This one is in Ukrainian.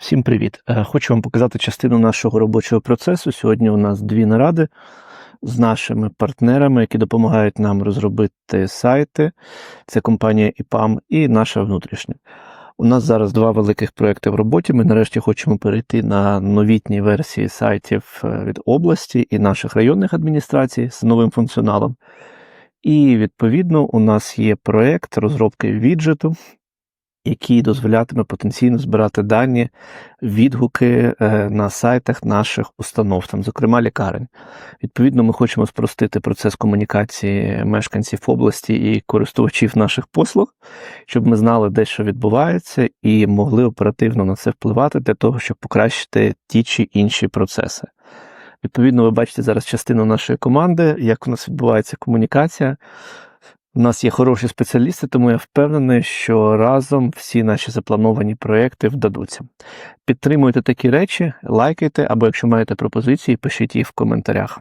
Всім привіт! Е, Хочу вам показати частину нашого робочого процесу. Сьогодні у нас дві наради з нашими партнерами, які допомагають нам розробити сайти. Це компанія IPAM і наша внутрішня. У нас зараз два великих проекти в роботі. Ми нарешті хочемо перейти на новітні версії сайтів е, від області і наших районних адміністрацій з новим функціоналом. І відповідно у нас є проект розробки віджиту, який дозволятиме потенційно збирати дані, відгуки е, на сайтах наших установ, там, зокрема лікарень. Відповідно, ми хочемо спростити процес комунікації мешканців області і користувачів наших послуг, щоб ми знали, де що відбувається, і могли оперативно на це впливати для того, щоб покращити ті чи інші процеси. Відповідно, ви бачите зараз частину нашої команди, як у нас відбувається комунікація. У нас є хороші спеціалісти, тому я впевнений, що разом всі наші заплановані проекти вдадуться. Підтримуйте такі речі, лайкайте, або якщо маєте пропозиції, пишіть їх в коментарях.